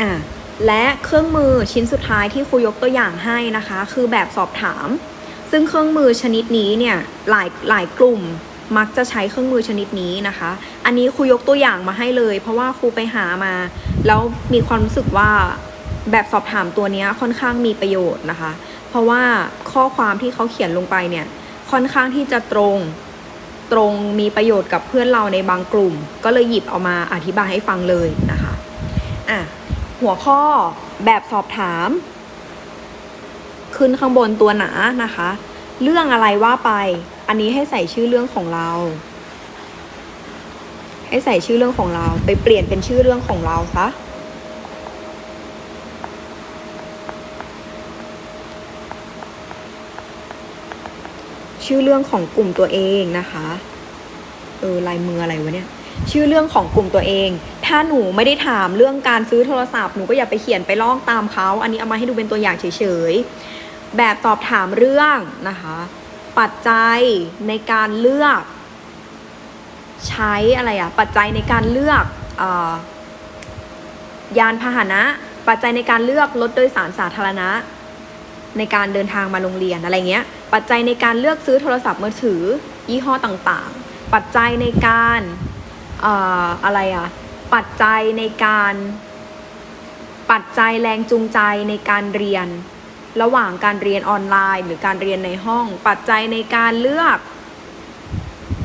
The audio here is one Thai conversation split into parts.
อะและเครื่องมือชิ้นสุดท้ายที่ครูยกตัวอย่างให้นะคะ คือแบบสอบถาม ซึ่งเครื่องมือชนิดนี้เนี่ยหลายหลายกลุ่มมักจะใช้เครื่องมือชนิดนี้นะคะ อันนี้ครูยกตัวอย่างมาให้เลย เพราะว่าครูไปหามา แล้วมีความรู้สึกว่าแบบสอบถามตัวนี้ค่อนข้างมีประโยชน์นะคะ เพราะว่าข้อความที่เขาเขียนลงไปเนี่ยค่อนข้างที่จะตรงตรงมีประโยชน์กับเพื่อนเราในบางกลุ่ม ก็เลยหยิบเอามาอธิบายให้ฟังเลยนะคะอะ หัวข้อแบบสอบถาม ขึ้นข้างบนตัวหนานะคะ เรื่องอะไรว่าไป อันนี้ให้ใส่ชื่อเรื่องของเรา ให้ใส่ชื่อเรื่องของเรา ไปเปลี่ยนเป็นชื่อเรื่องของเราซะชื่อเรื่องของกลุ่มตัวเองนะคะ เออลายมืออะไรวะเนี่ย ชื่อเรื่องของกลุ่มตัวเอง ถ้าหนูไม่ได้ถามเรื่องการซื้อโทรศัพท์หนูก็อย่าไปเขียนไปลอกตามเขา อันนี้เอามาให้ดูเป็นตัวอย่างเฉยๆ แบบสอบถามเรื่องนะคะ ปัจจัยในการเลือก ใช้อะไรอะปัจจัยในการเลือกอยานพาหนะ ปัจจัยในการเลือกรถโดยสารสาธารณะ ในการเดินทางมาโรงเรียนอะไรเงี้ย ปัจจัยในการเลือกซื้อโทรศัพท์มือถือ ยี่ห้อต่างๆ ปัจจัยในการเอ่ออะไรอะ ปัจจัยในการ ปัจจัยแรงจูงใจในการเรียน ระหว่างการเรียนออนไลน์ หรือการเรียนในห้อง ปัจจัยในการเลือก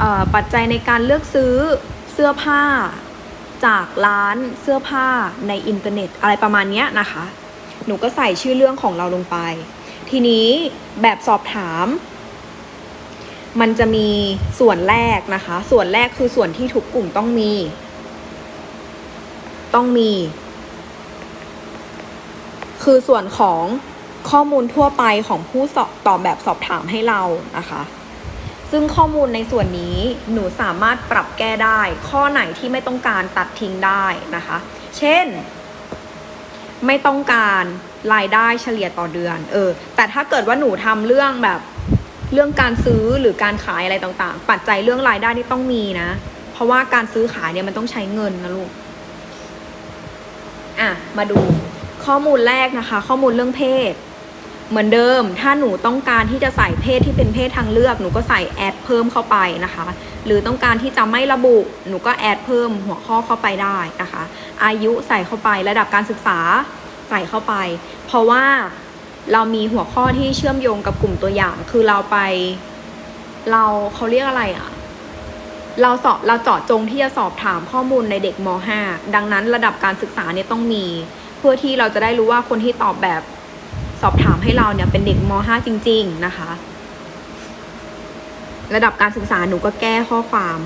ออปัจจัยในการเลือกซื้อเสื้อผ้า จากร้านเสื้อผ้าในอินเทอร์เน็ต อะไรประมาณนี้นะคะ หนูก็ใส่ชื่อเรื่องของเราลงไป ทีนี้แบบสอบถาม มันจะมีส่วนแรกนะคะ ส่วนแรกคือส่วนที่ทุกกลุ่มต้องมี ต้องมี คือส่วนของข้อมูลทั่วไปของผู้สอบตอบแบบสอบถามให้เรานะคะ ซึ่งข้อมูลในส่วนนี้หนูสามารถปรับแก้ได้ ข้อไหนที่ไม่ต้องการตัดทิ้งได้นะคะ เช่น ไม่ต้องการรายได้เฉลี่ยต่อเดือน เออ แต่ถ้าเกิดว่าหนูทำเรื่องแบบเรื่องการซื้อหรือการขายอะไรต่างๆ ปัจจัยเรื่องรายได้นี่ต้องมีนะ เพราะว่าการซื้อขายเนี่ยมันต้องใช้เงินนะลูก อะมาดูข้อมูลแรกนะคะ ข้อมูลเรื่องเพศ เหมือนเดิม ถ้าหนูต้องการที่จะใส่เพศที่เป็นเพศทางเลือก หนูก็ใส่แอดเพิ่มเข้าไปนะคะ หรือต้องการที่จะไม่ระบุ หนูก็แอดเพิ่มหัวข้อเข้าไปได้นะคะ อายุใส่เข้าไประดับการศึกษาใส่เข้าไป เพราะว่าเรามีหัวข้อที่เชื่อมโยงกับกลุ่มตัวอย่าง คือเราไป เราเขาเรียกอะไรอะ่ะ เราสอบเราเจาะจงที่จะสอบถามข้อมูลในเด็กม .5 ดังนั้นระดับการศึกษาเนี่ยต้องมี เพื่อที่เราจะได้รู้ว่าคนที่ตอบแบบสอบถามให้เราเนี่ยเป็นเด็กม .5 จริง ๆ นะคะ ระดับการศึกษาหนูก็แก้ข้อความ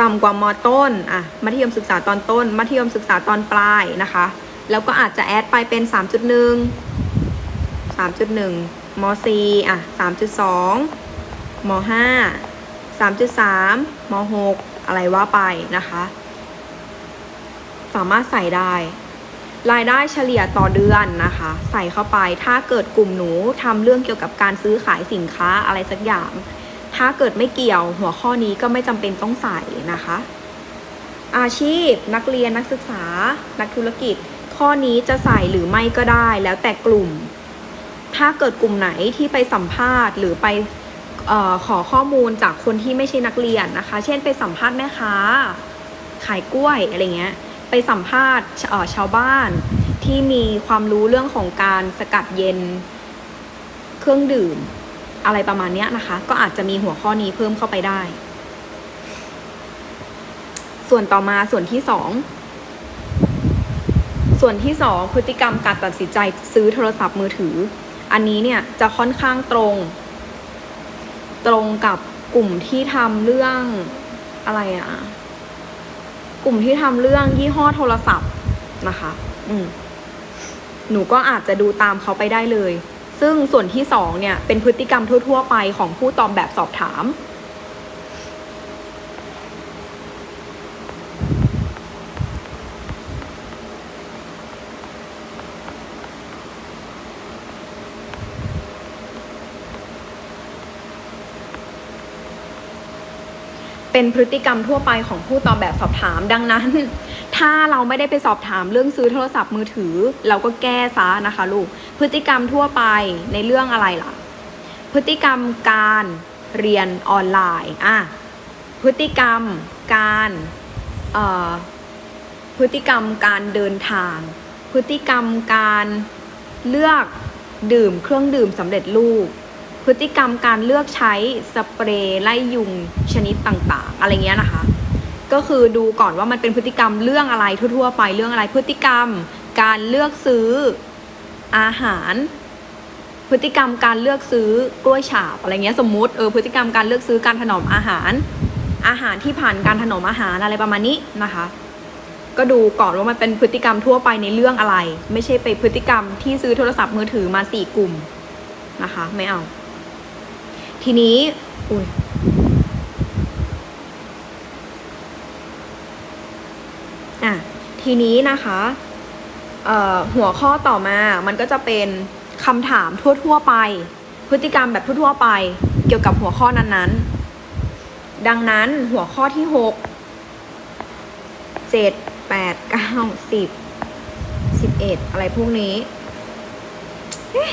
ต่ำกว่ามต้นอะมัธยมศึกษาตอนต้น มัธยมศึกษาตอนปลายนะคะ แล้วก็อาจจะแอดไปเป็น 3.1 3.1ม .4 อะ3.2ม .5 3.3ม .6 อะไรว่าไปนะคะ สามารถใส่ได้ รายได้เฉลี่ยต่อเดือนนะคะ ใส่เข้าไปถ้าเกิดกลุ่มหนูทำเรื่องเกี่ยวกับการซื้อขายสินค้าอะไรสักอย่าง ถ้าเกิดไม่เกี่ยวหัวข้อนี้ก็ไม่จำเป็นต้องใส่นะคะ อาชีพนักเรียนนักศึกษา นักธุรกิจ ข้อนี้จะใส่หรือไม่ก็ได้แล้วแต่กลุ่มถ้าเกิดกลุ่มไหนที่ไปสัมภาษณ์หรือไป ออขอข้อมูลจากคนที่ไม่ใช่นักเรียนนะคะ เช่นไปสัมภาษณ์แม่ค้าขายกล้วยอะไรเงี้ย ไปสัมภาษณ์ชาวบ้านที่มีความรู้เรื่องของการสกัดเย็นเครื่องดื่มอะไรประมาณนี้นะคะ ก็อาจจะมีหัวข้อนี้เพิ่มเข้าไปได้ ส่วนต่อมาส่วนที่สองส่วนที่สองพฤติกรรมการตัดสินใจซื้อโทรศัพท์มือถือ อันนี้เนี่ยจะค่อนข้างตรง รงกับกลุ่มที่ทำเรื่องอะไรอะกลุ่มที่ทำเรื่องยี่ห้อโทรศัพท์นะคะ อืมหนูก็อาจจะดูตามเขาไปได้เลย ซึ่งส่วนที่สองเนี่ยเป็นพฤติกรรมทั่ว ๆ ไปของผู้ตอบแบบสอบถาม เป็นพฤติกรรมทั่วไปของผู้ตอบแบบสอบถามดังนั้น ถ้าเราไม่ได้ไปสอบถามเรื่องซื้อโทรศัพท์มือถือ เราก็แก้ซะนะคะลูกพฤติกรรมทั่วไปในเรื่องอะไรล่ะ พฤติกรรมการเรียนออนไลน์อะพฤติกรรมการเอ่อพฤติกรรมการเดินทาง พฤติกรรมการเลือกดื่มเครื่องดื่มสำเร็จรูป พฤติกรรมการเลือกใช้สเปรย์ไล่ยุงชนิดต่างๆ อะไรเงี้ยนะคะ ก็คือดูก่อนว่ามันเป็นพฤติกรรมเรื่องอะไรทั่วๆ ไปเรื่องอะไรพฤติกรรม การเลือกซื้ออาหาร พฤติกรรมการเลือกซื้อกล้วยฉาบอะไรเงี้ยสมมติเออพฤติกรรมการเลือกซื้อการถนอมอาหาร อาหารที่ผ่านการถนอมอาหารอะไรประมาณนี้นะคะ ก็ดูก่อนว่ามันเป็นพฤติกรรมทั่วไปในเรื่องอะไร ไม่ใช่ไปพฤติกรรมที่ซื้อโทรศัพท์มือถือมาสี่กลุ่มนะคะ ไม่เอา ทีนี้ อุ้ยอะทีนี้นะคะเอ่อหัวข้อต่อมา มันก็จะเป็นคำถามทั่ว ๆ ไป พฤติกรรมแบบทั่ว ๆ ไป เกี่ยวกับหัวข้อนั้นๆ ดังนั้นหัวข้อที่หกเจ็ดแปดเก้าสิบสิบเอ็ดอะไรพวกนี้เอ๊ะ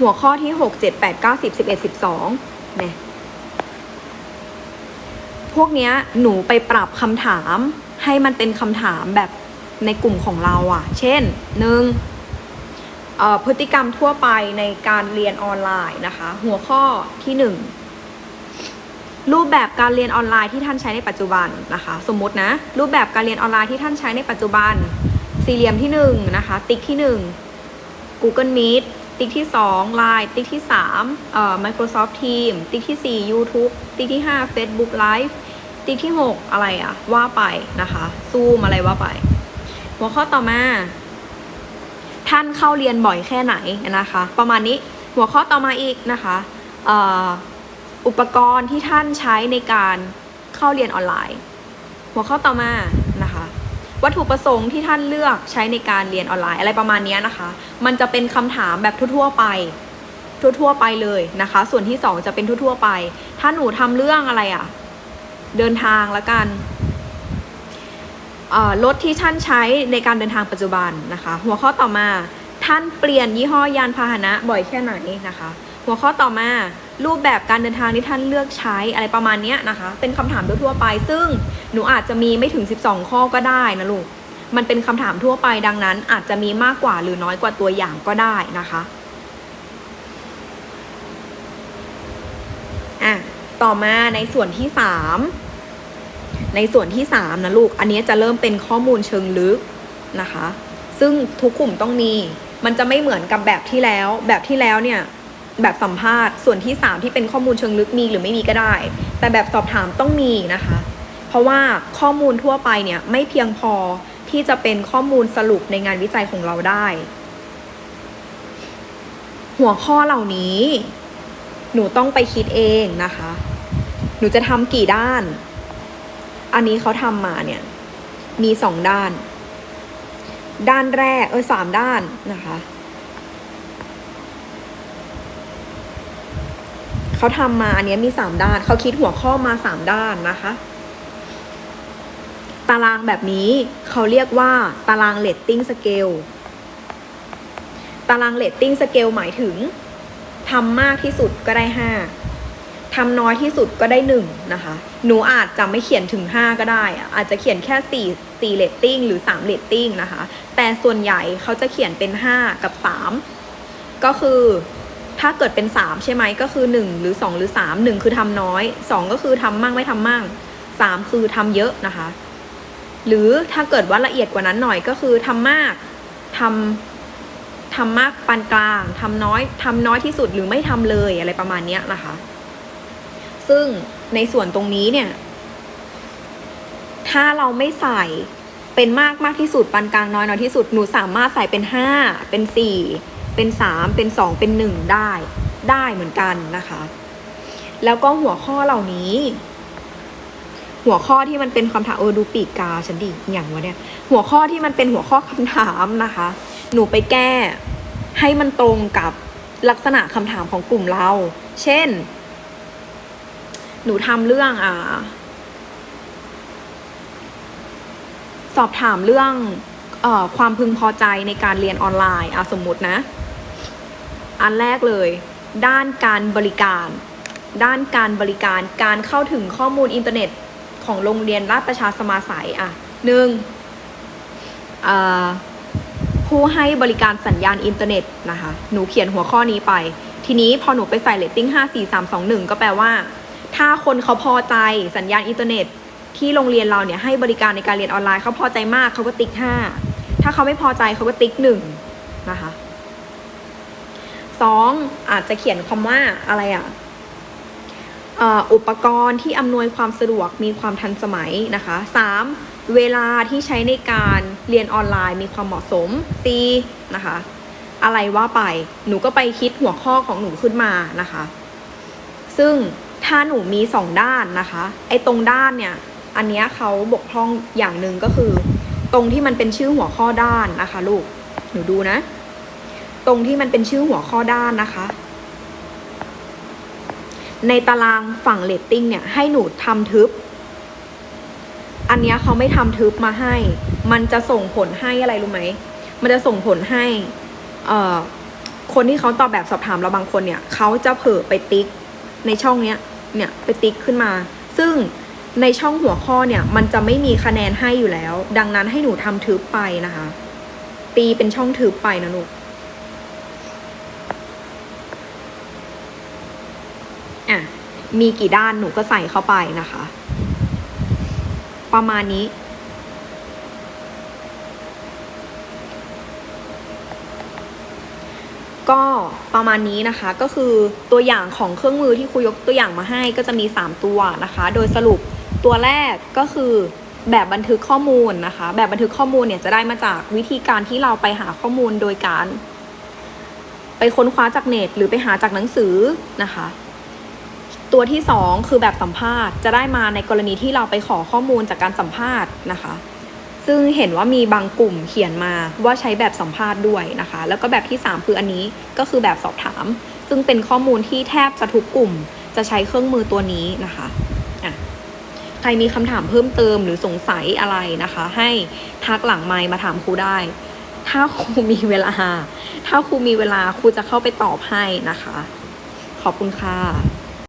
หัวข้อที่หกเจ็ดแปดเก้าสิบสิบเอ็ดสิบสองเนี่ยพวกเนี้ยหนูไปปรับคำถามให้มันเป็นคำถามแบบในกลุ่มของเราอะ่ะ เช่นหนึ่งพฤติกรรมทั่วไปในการเรียนออนไลน์นะคะ หัวข้อที่หนึ่งรูปแบบการเรียนออนไลน์ที่ท่านใช้ในปัจจุบันนะคะ สมมตินะ รูปแบบการเรียนออนไลน์ที่ท่านใช้ในปัจจุบัน สี่เหลี่ยมที่หนึ่งนะคะ ติ๊กที่หนึ่ง Google Meet ติ๊กที่ 2 Line ติ๊กที่3เอ่อ Microsoft Teams ติ๊กที่ 4 YouTube ติ๊กที่ 5 Facebook Live ติ๊กที่ 6 อะไรอะว่าไปนะคะ ซูมอะไรว่าไป หัวข้อต่อมา ท่านเข้าเรียนบ่อยแค่ไหนนะคะ ประมาณนี้หัวข้อต่อมาอีกนะคะเอ่ออุปกรณ์ที่ท่านใช้ในการเข้าเรียนออนไลน์ หัวข้อต่อมา วัตถุประสงค์ที่ท่านเลือกใช้ในการเรียนออนไลน์อะไรประมาณนี้นะคะ มันจะเป็นคำถามแบบทั่วๆไป ทั่วๆไปเลยนะคะ ส่วนที่สองจะเป็นทั่วๆไป ถ้าหนูทำเรื่องอะไรอะ่ะ เดินทางละกันเอ่อรถที่ท่านใช้ในการเดินทางปัจจุบันนะคะ หัวข้อต่อมาท่านเปลี่ยนยี่ห้อยานพาหนะบ่อยแค่ไหนนะคะ หัวข้อต่อมา รูปแบบการเดินทางที่ท่านเลือกใช้อะไรประมาณนี้นะคะ เป็นคำถามทั่วไป ซึ่งหนูอาจจะมีไม่ถึง 12 ข้อก็ได้นะลูก มันเป็นคำถามทั่วไปดังนั้น อาจจะมีมากกว่าหรือน้อยกว่าตัวอย่างก็ได้นะคะอะต่อมาในส่วนที่สามในส่วนที่สามนะลูก อันนี้จะเริ่มเป็นข้อมูลเชิงลึกนะคะ ซึ่งทุกกลุ่มต้องมี มันจะไม่เหมือนกับแบบที่แล้ว แบบที่แล้วเนี่ย แบบสัมภาษณ์ ส่วนที่สามที่เป็นข้อมูลเชิงลึกมีหรือไม่มีก็ได้ แต่แบบสอบถามต้องมีนะคะ เพราะว่าข้อมูลทั่วไปเนี่ยไม่เพียงพอที่จะเป็นข้อมูลสรุปในงานวิจัยของเราได้ หัวข้อเหล่านี้ หนูต้องไปคิดเองนะคะ หนูจะทำกี่ด้าน อันนี้เขาทำมาเนี่ย มีสองด้าน ด้านแรกเออสามด้านนะคะ เขาทำมาอันนี้มีสามด้าน เขาคิดหัวข้อมาสามด้านนะคะ ตารางแบบนี้เขาเรียกว่าตารางเลตติ้งสเกลตารางเลตติ้งสเกลหมายถึงทำมากที่สุดก็ได้ห้าทำน้อยที่สุดก็ได้หนึ่งนะคะ หนูอาจจะไม่เขียนถึงห้าก็ได้ อาจจะเขียนแค่สี่สี่เลตติ้งหรือสามเลตติ้งนะคะ แต่ส่วนใหญ่เขาจะเขียนเป็นห้ากับสามก็คือ ถ้าเกิดเป็นสามใช่ไหมก็คือหนึ่งหรือสองหรือสามหนึ่งคือทำน้อยสองก็คือทำมั่งไม่ทำมั่งสามคือทำเยอะนะคะ หรือถ้าเกิดว่าละเอียดกว่านั้นหน่อยก็คือทำมากทำทำมากปานกลางทำน้อยทำน้อยที่สุดหรือไม่ทำเลยอะไรประมาณนี้นะคะ ซึ่งในส่วนตรงนี้เนี่ย ถ้าเราไม่ใส่เป็นมากมากที่สุดปานกลางน้อยน้อยที่สุดหนูสามารถใส่เป็นห้าเป็นสี่ เป็นสามเป็นสองเป็นหนึ่งได้ได้เหมือนกันนะคะ แล้วก็หัวข้อเหล่านี้ หัวข้อที่มันเป็นคำถามเออดูปีกกาฉันดิอย่างวะเนี่ย หัวข้อที่มันเป็นหัวข้อคำถามนะคะ หนูไปแก้ให้มันตรงกับลักษณะคำถามของกลุ่มเรา เช่น หนูทำเรื่องอ่า สอบถามเรื่องอความพึงพอใจในการเรียนออนไลน์อะสมมตินะ อันแรกเลย ด้านการบริการ ด้านการบริการการเข้าถึงข้อมูลอินเทอร์เน็ตของโรงเรียนราชประชาสมาสัยอะหนึ่งผู้ให้บริการสัญญาณอินเทอร์เน็ตนะคะ หนูเขียนหัวข้อนี้ไป ทีนี้พอหนูไปใส่เลตติ้ง 5 4 3 2 1 ก็แปลว่า ถ้าคนเขาพอใจสัญญาณอินเทอร์เน็ต ที่โรงเรียนเราเนี่ยให้บริการในการเรียนออนไลน์เขาพอใจมากเขาก็ติ๊กห้าถ้าเขาไม่พอใจเขาก็ติ๊กหนึ่งนะคะ สองอาจจะเขียนคำว่าอะไรอะ่ะอุปกรณ์ที่อำนวยความสะดวกมีความทันสมัยนะคะสามเวลาที่ใช้ในการเรียนออนไลน์มีความเหมาะสมตีนะคะ อะไรว่าไปหนูก็ไปคิดหัวข้อของหนูขึ้นมานะคะ ซึ่งถ้าหนูมีสองด้านนะคะ ไอ้ตรงด้านเนี่ย อันนี้เขาบกพร่องอย่างหนึ่งก็คือ ตรงที่มันเป็นชื่อหัวข้อด้านนะคะ ลูก หนูดูนะ ตรงที่มันเป็นชื่อหัวข้อด้านนะคะ ในตารางฝั่งเลตติ้งเนี่ยให้หนูทำทึบ อันนี้เขาไม่ทำทึบมาให้ มันจะส่งผลให้อะไรรู้ไหม มันจะส่งผลให้คนที่เขาตอบแบบสอบถามเราบางคนเนี่ยเขาจะเผลอไปติ๊กในช่องเนี้ยเนี่ยไปติ๊กขึ้นมา ซึ่งในช่องหัวข้อเนี่ย มันจะไม่มีคะแนนให้อยู่แล้ว ดังนั้นให้หนูทำทึบไปนะคะ ตีเป็นช่องทึบไปนะลูก อะ มีกี่ด้านหนูก็ใส่เข้าไปนะคะ ประมาณนี้ ก็ประมาณนี้นะคะก็คือตัวอย่างของเครื่องมือที่ครูยกตัวอย่างมาให้ก็จะมี 3 ตัวนะคะ โดยสรุปตัวแรกก็คือแบบบันทึกข้อมูลนะคะ แบบบันทึกข้อมูลเนี่ยจะได้มาจากวิธีการที่เราไปหาข้อมูลโดยการ ไปค้นคว้าจากเน็ตหรือไปหาจากหนังสือนะคะ ตัวที่ 2 คือแบบสัมภาษณ์จะได้มาในกรณีที่เราไปขอข้อมูลจากการสัมภาษณ์นะคะ ซึ่งเห็นว่ามีบางกลุ่มเขียนมาว่าใช้แบบสัมภาษณ์ด้วยนะคะ แล้วก็แบบที่ 3 คืออันนี้ก็คือแบบสอบถาม ซึ่งเป็นข้อมูลที่แทบจะทุกกลุ่ม จะใช้เครื่องมือตัวนี้นะคะะใครมีคำถามเพิ่มเติมหรือสงสัยอะไรนะคะ ให้ทักหลังไมค์มาถามครูได้ ถ้าครูมีเวลา ถ้าครูมีเวลาครูจะเข้าไปตอบให้นะคะ ขอบคุณค่ะ